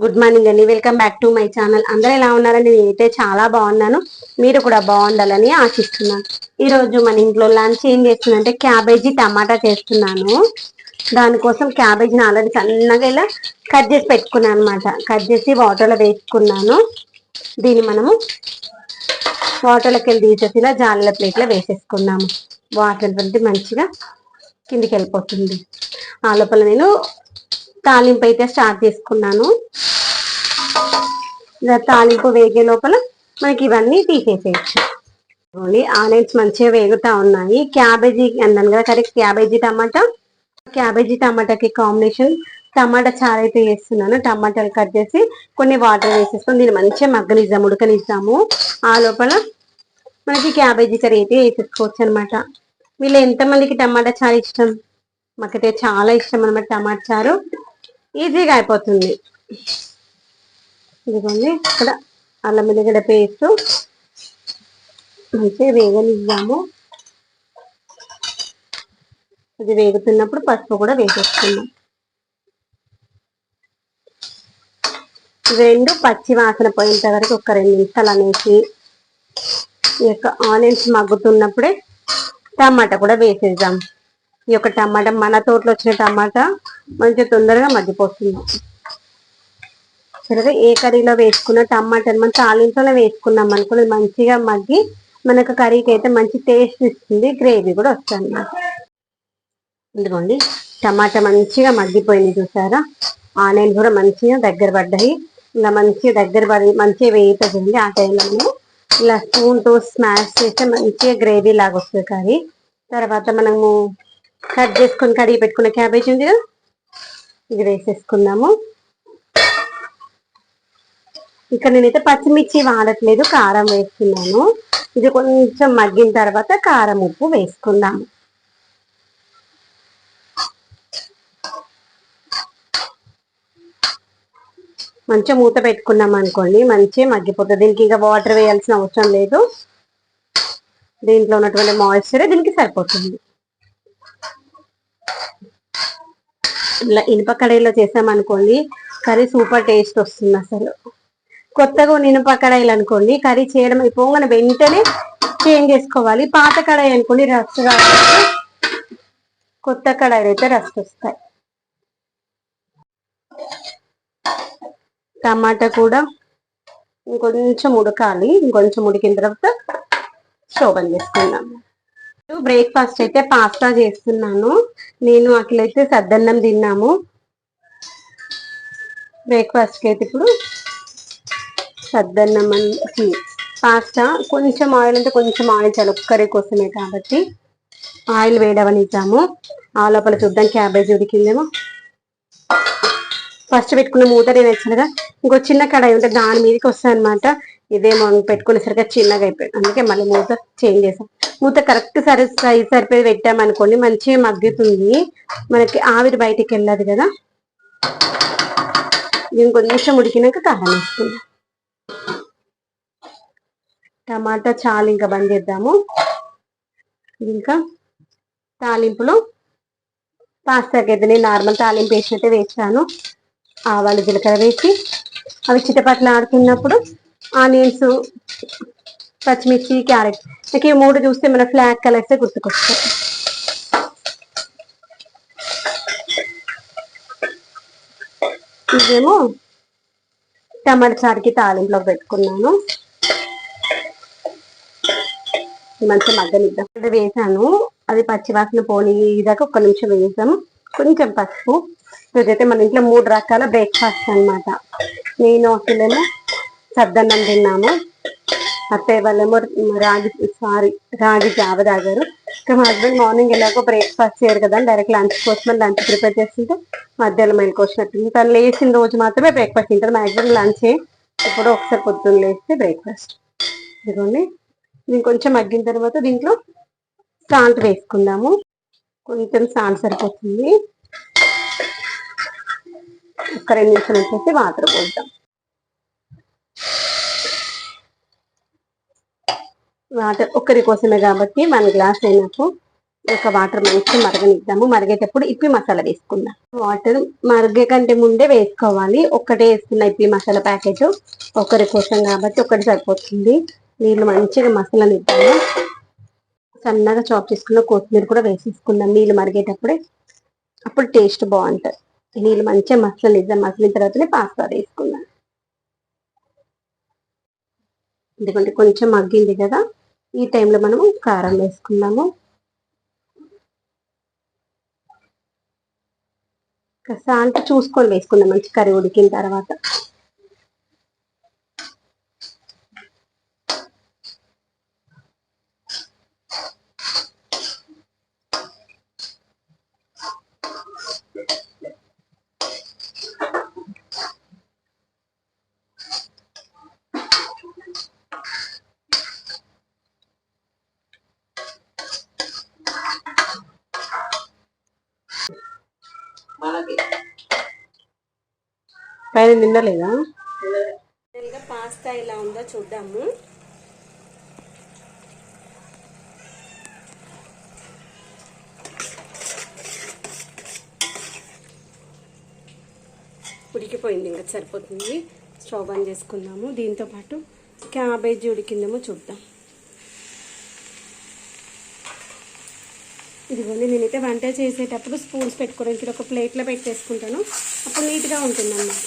Good morning అండి. Welcome back to my channel అందరూ ఎలా ఉన్నారని నేనైతే చాలా బాగున్నాను. మీరు కూడా బాగుండాలని ఆశిస్తున్నాను. ఈరోజు మన ఇంట్లో లంచ్ ఏం చేస్తుందంటే క్యాబేజీ టమాటా చేస్తున్నాను. దానికోసం క్యాబేజీని ఆల్రెడీ సన్నగా ఇలా కట్ చేసి పెట్టుకున్నాను అనమాట కట్ చేసి వాటర్లో వేసుకున్నాను. దీన్ని మనము వాటర్లోకి వెళ్ళి తీసేసి ఇలా జాలీల ప్లేట్లో వేసేసుకున్నాము. వాటర్ వంటి మంచిగా కిందికి వెళ్ళిపోతుంది. ఆ లోపల నేను తాలింపు అయితే స్టార్ట్ చేసుకున్నాను. తాలింపు వేగే లోపల మనకి ఇవన్నీ తీసేసేయచ్చు. ఆనియన్స్ మంచిగా వేగుతా ఉన్నాయి. క్యాబేజీ అన్నాను కదా కరెక్ట్ క్యాబేజీ టమాటా? క్యాబేజీ టమాటాకి కాంబినేషన్ టమాటా చారు అయితే వేస్తున్నాను టమాటాలు కట్ చేసి కొన్ని వాటర్ వేసేసుకొని దీన్ని మంచిగా మగ్గనిద్దాం ఉడకనిద్దాము. ఆ లోపల మనకి క్యాబేజీ కర్రీ అయితే వేసేసుకోవచ్చు అనమాట వీళ్ళు ఎంతమందికి టమాటా చారు ఇష్టం? మాకైతే చాలా ఇష్టం అనమాట టమాటా చారు. ఈజీగా అయిపోతుంది. ఇదిగోండి ఇక్కడ అల్లం ఎల్లిగడ్డ పేస్ట్ మంచిగా వేగనిద్దాము. ఇది వేగుతున్నప్పుడు పసుపు కూడా వేసేసుకుందాం. రెండు పచ్చి వాసన పోయేంత వరకు ఒక రెండు నిమిషాలు అనేసి ఈ యొక్క ఆనియన్స్ మగ్గుతున్నప్పుడే టమాటా కూడా వేసేద్దాం. ఈ యొక్క టమాటా మన తోటలో వచ్చిన టమాటా మంచిగా తొందరగా మగ్గిపోతుంది. సరే ఏ కర్రీలో వేసుకున్న టమాటాని మనం తాలింపులో వేసుకున్నాం అనుకుని మంచిగా మగ్గి మనకు కర్రీకి అయితే మంచి టేస్ట్ ఇస్తుంది గ్రేవీ కూడా వస్తుంది అన్నమాట. ఇదిగోండి టమాటా మంచిగా మగ్గిపోయింది చూసారా? ఆనియన్ కూడా మంచిగా దగ్గర పడ్డాయి. ఇలా మంచిగా దగ్గర పడి మంచిగా వేయిపోతుంది ఆ టైంలో ఇలా స్పూన్తో స్మాష్ చేస్తే మంచిగా గ్రేవీ లాగా వస్తుంది కర్రీ. తర్వాత మనము కట్ చేసుకొని కడిగి పెట్టుకున్న క్యాబేజ్ ఉంది కదా? ఇది వేసేసుకుందాము. ఇక్కడ నేనైతే పచ్చిమిర్చి వాడట్లేదు కారం వేస్తున్నాను. ఇది కొంచెం మగ్గిన తర్వాత కారం ఉప్పు వేసుకుందాము. మంచిగా మూత పెట్టుకున్నాం అనుకోండి మంచిగా మగ్గిపోతుంది. దీనికి ఇంకా వాటర్ వేయాల్సిన అవసరం లేదు. దీంట్లో ఉన్నటువంటి మాయిశ్చర్ దీనికి సరిపోతుంది. ఇలా ఇనుప కడాయిలో చేసామనుకోండి కర్రీ సూపర్ టేస్ట్ వస్తుంది అసలు. కొత్తగా ఇనుప కడాయిలు అనుకోండి కర్రీ చేయడం అయిపోగానే వెంటనే చేంజ్ చేసుకోవాలి. పాత కడాయి అనుకోండి రస్ట్ రావాలి కొత్త కడాయిలు అయితే రస్ట్ వస్తాయి. టమాటా కూడా ఇంకొంచెం ఉడకాలి. ఇంకొంచెం ఉడికిన తర్వాత స్టవ్ బంద్ చేసుకుందాం. బ్రేక్ఫాస్ట్ అయితే పాస్తా చేస్తున్నాను. నేను అట్లయితే సద్దన్నం తిన్నాము. బ్రేక్ఫాస్ట్కి అయితే ఇప్పుడు సద్దన్నం అని పాస్తా. కొంచెం ఆయిల్ అంటే కొంచెం ఆయిల్ చాలు కర్రీ కోసమే కాబట్టి ఆయిల్ వేడవనిద్దాము. ఆ లోపల చూద్దాం క్యాబేజ్ ఉడికిందేమో. ఫస్ట్ పెట్టుకున్న మూత నేను వచ్చినగా ఇంకో చిన్న కడాయి ఉంటే దాని మీదకి వస్తాయి అనమాట ఇదేమో పెట్టుకునేసరిగా చిన్నగా అయిపోయింది. అందుకే మళ్ళీ మూత చేంజ్ చేసాం మూత కరెక్ట్ సరి సైజ్ సరిపోయి పెట్టామనుకోండి మంచిగా మగ్గుతుంది. మనకి ఆవిరి బయటికి వెళ్ళదు కదా. దీని కొంచెం ఉడికినాక కారం వేసుకుందాం. టమాటా చాలు ఇంకా బంద్ చేద్దాము. ఇంకా తాలింపులో. పాస్తాకైతే అయితే నేను నార్మల్ తాలింపు వేసినట్టే వేసాను ఆవాలు జీలకర్ర వేసి అవి చిటపట్లు ఆడుతున్నప్పుడు ఆనియన్స్ పచ్చిమిర్చి క్యారెట్ నాకు ఈ మూడు చూస్తే మన ఫ్లాగ్ కలర్స్ గుర్తుకొస్తాయి. ఇదేమో టమాటా చారుకి తాలింపులో పెట్టుకున్నాను. మంచిగా మగ్గనిద్దాం. అంటే వేసాను. అది పచ్చివాసన పోనీ దాకా ఒక్క నిమిషం వేసాము కొంచెం పసుపు. ఇదైతే మన ఇంట్లో మూడు రకాల బ్రేక్ఫాస్ట్ అన్నమాట. నేను అసలేమో సద్దన్నం తిన్నాము. అత్తయ్య వాళ్ళేమో రాగి సారీ రాగి జావ తాగారు. ఇంకా మా హస్బెండ్ మార్నింగ్ ఎలాగో బ్రేక్ఫాస్ట్ చేయరు కదా డైరెక్ట్ లంచ్ కోసం లంచ్ ప్రిపేర్ చేస్తుంటే మధ్యాహ్నం మైల్కి వచ్చినట్టు తను లేచిన రోజు మాత్రమే బ్రేక్ఫాస్ట్ తింటారు మ్యాక్సిమం లంచే ఇప్పుడు ఒకసారి పొద్దున్న లేస్తే బ్రేక్ఫాస్ట్ ఇదిగోండి. దీన్ని కొంచెం మగ్గిన తర్వాత దీంట్లో సాల్ట్ వేసుకుందాము. కొంచెం సాల్ట్ సరిపోతుంది. ఒక రెండు నిమిషాలు వచ్చేసి వాటర్ పోద్దాం వాటర్ ఒక్కరి కోసమే కాబట్టి వన్ గ్లాస్ అయినప్పుడు ఒక వాటర్ మంచిగా మరగనిద్దాము. మరిగేటప్పుడు ఇప్పి మసాలా వేసుకుందాం. వాటర్ మరిగే కంటే ముందే వేసుకోవాలి. ఒక్కటే వేసుకున్న ఇప్పి మసాలా ప్యాకెట్ ఒకరి కోసం కాబట్టి ఒకటి సరిపోతుంది. నీళ్ళు మంచిగా మసాలా నిద్దాము సన్నగా చాప్ చేసుకున్న కొత్తిమీర కూడా వేసేసుకుందాం. నీళ్ళు మరిగేటప్పుడే. అప్పుడు టేస్ట్ బాగుంటుంది. నీళ్ళు మంచిగా మసలు ఇద్దాం మసలిన తర్వాతనే పాస్తా వేసుకుందాం ఎందుకంటే కొంచెం మగ్గింది కదా ఈ టైంలో మనము కారం వేసుకుందాము సాల్ట్ చూసుకొని వేసుకుందాం మంచి కర్రీ ఉడికిన తర్వాత. పైన నిండలేదా పాస్తా ఎలా ఉందో చూద్దాము. ఉడికిపోయింది ఇంకా సరిపోతుంది. స్టవ్ ఆన్ చేసుకుందాము. దీంతో పాటు క్యాబేజీ ఉడికిందేమో చూద్దాం. ఇదిగోండి నేనైతే వంట చేసేటప్పుడు స్పూన్స్ పెట్టుకోవడానికి ఒక ప్లేట్లో పెట్టేసుకుంటాను. అప్పుడు నీట్గా ఉంటుంది అన్నమాట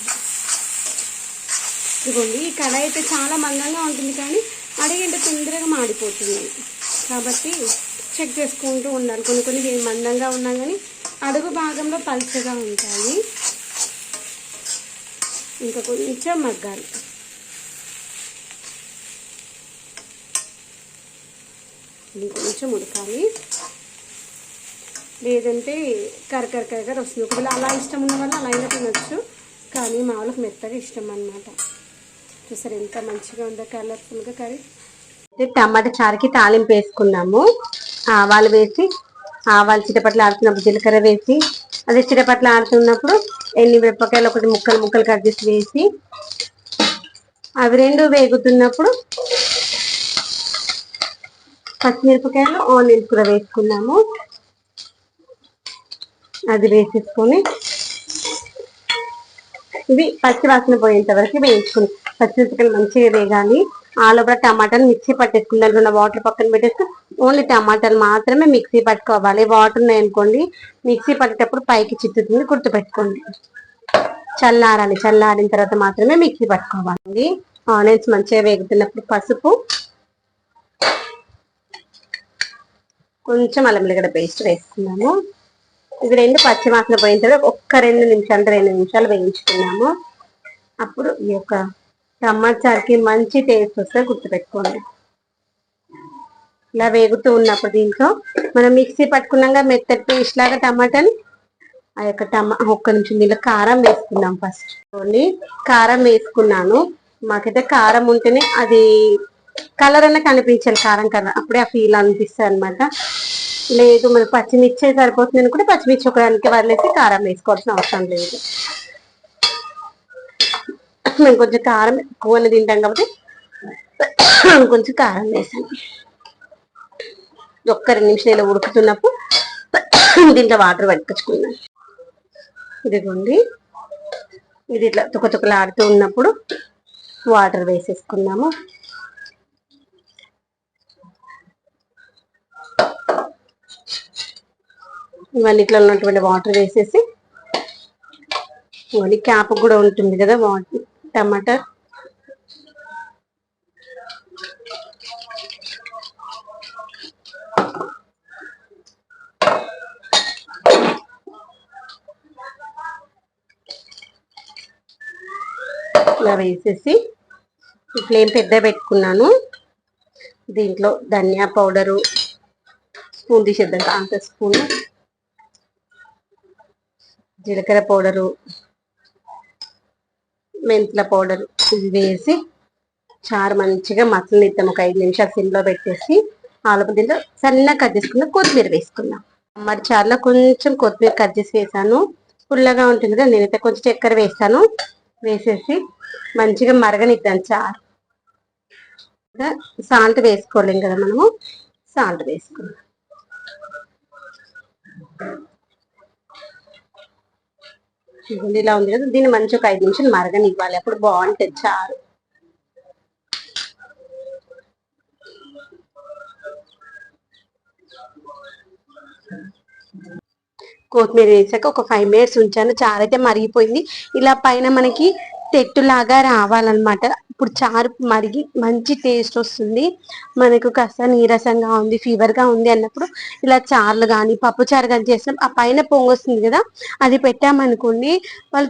ఇదిగోండి ఈ కడాయి అయితే చాలా మందంగా ఉంటుంది కానీ అడిగంటే తొందరగా మాడిపోతుంది. కాబట్టి చెక్ చేసుకుంటూ ఉండాలి. కొన్ని కొన్ని మందంగా ఉన్నా కానీ అడుగు భాగంలో పల్చగా ఉంటాయి. ఇంకా కొంచెం మగ్గాలి. ఇంకొంచెం ఉడకాలి. లేదంటే కరకర కరకర వస్తుంది. ఒకవేళ అలా ఇష్టం ఉన్న వల్ల అలా అయినా తినొచ్చు. కానీ మా వాళ్ళకి మెత్తగా ఇష్టం అనమాట చూసారు ఎంత మంచిగా ఉందో కలర్ఫుల్గా కర్రీ. టమాటా చారుకి తాలింపు వేసుకున్నాము. ఆవాలు వేసి ఆవాలు చిటపట్లు ఆడుతున్నప్పుడు జీలకర్ర వేసి అదే చిటపట్లు ఆడుతున్నప్పుడు ఎన్ని మిరపకాయలు ఒకటి ముక్కలు ముక్కలు కట్ చేసి వేసి అవి రెండు వేగుతున్నప్పుడు పచ్చిమిరపకాయలు ఆనియన్స్ కూడా వేసుకున్నాము. అది వేసేసుకొని ఇవి పచ్చి వాసన పోయేంత వరకు వేయించుకుని. పచ్చిమిరపకాయలు మంచిగా వేగాలి. ఆ లోపల టమాటాలు మిక్సీ పట్టేసుకుని ఉన్న వాటర్ పక్కన పెట్టేసి ఓన్లీ టమాటాలు మాత్రమే మిక్సీ పట్టుకోవాలి. వాటర్ ఉన్నాయనుకోండి మిక్సీ పట్టేటప్పుడు పైకి చిత్తుతుంది గుర్తుపెట్టుకోండి. చల్లారాలి. చల్లారిన తర్వాత మాత్రమే మిక్సీ పట్టుకోవాలి. ఆనియన్స్ మంచిగా వేగుతున్నప్పుడు పసుపు కొంచెం అల్లం ఎల్లిగడ్డ పేస్ట్ వేసుకున్నాము ఇది రెండు పచ్చివాసన పోయిన తర్వాత ఒక్క రెండు నిమిషాలు రెండు నిమిషాలు వేయించుకున్నాము. అప్పుడు ఈ యొక్క టమాటాకి మంచి టేస్ట్ వస్తే గుర్తుపెట్టుకోండి. ఇలా వేగుతూ ఉన్నప్పుడు దీంట్లో మనం మిక్సీ పట్టుకున్నాక మెత్తటి పేస్ట్ లాగా టమాటాని ఆ యొక్క టమా ఒక్క నిమిషం దీనిలో కారం వేసుకున్నాం ఫస్ట్ ఓన్లీ కారం వేసుకున్నాను. మాకైతే కారం ఉంటేనే అది కలర్ అన్న కనిపించాలి కారం కలర్. అప్పుడే ఆ ఫీల్ అనిపిస్తుంది అనమాట లేదు మనకు పచ్చిమిర్చే సరిపోతుంది అనుకుంటే పచ్చిమిర్చి ఒకదానికి వదిలేసి కారం వేసుకోవాల్సిన అవసరం లేదు. మేము కొంచెం కారం ఎక్కువనే తింటాం కాబట్టి కొంచెం కారం వేసాను. ఒక్క రెండు నిమిషాలు ఉడుకుతున్నప్పుడు దీంట్లో వాటర్ పట్టుకొచ్చుకున్నాం ఇదిగోండి. ఇది ఇట్లా తుకతుకలాడుతూ ఉన్నప్పుడు వాటర్ వేసేసుకున్నాము. ఇవన్నీ ఇట్లా ఉన్నటువంటి వాటర్ వేసేసి ఇవన్నీ క్యాప్ కూడా ఉంటుంది కదా వాటర్ టమాటా. ఇలా వేసేసి ఫ్లేమ్ పెద్ద పెట్టుకున్నాను. దీంట్లో ధనియా పౌడరు స్పూన్ తీసేద్దాం కాంత స్పూన్. జీలకర్ర పౌడరు మెంతుల పౌడర్ ఇది వేసి చారు మంచిగా మసలనిద్దాం ఒక ఐదు నిమిషాలు సిమ్లో పెట్టేసి ఆలపు దీంట్లో సన్నగా కట్ చేసుకున్న కొత్తిమీర వేసుకున్నాం మరి చారులో కొంచెం కొత్తిమీర కట్ చేసి వేసాను. పుల్లగా ఉంటుంది కదా నేనైతే కొంచెం చక్కెర వేస్తాను. వేసేసి మంచిగా మరగనిద్దాం చారు. సాల్ట్ వేసుకోలేం కదా మనము సాల్ట్ వేసుకున్నాం చూడండి ఇలా ఉంది కదా దీన్ని మంచి ఒక ఐదు నిమిషాలు మరగనివ్వాలి. అప్పుడు బాగుంటుంది చారు కొత్తిమీర వేసాక ఒక ఫైవ్ మినిట్స్ ఉంచాను చారు అయితే మరిగిపోయింది. ఇలా పైన మనకి తెట్టులాగా రావాలన్నమాట. ఇప్పుడు చారు మరిగి మంచి టేస్ట్ వస్తుంది. మనకు కాస్త నీరసంగా ఉంది ఫీవర్గా ఉంది అన్నప్పుడు ఇలా చారులు కానీ పప్పు చారు కానీ చేసినప్పుడు ఆ పైన పొంగొస్తుంది కదా అది పెట్టామనుకోండి వాళ్ళు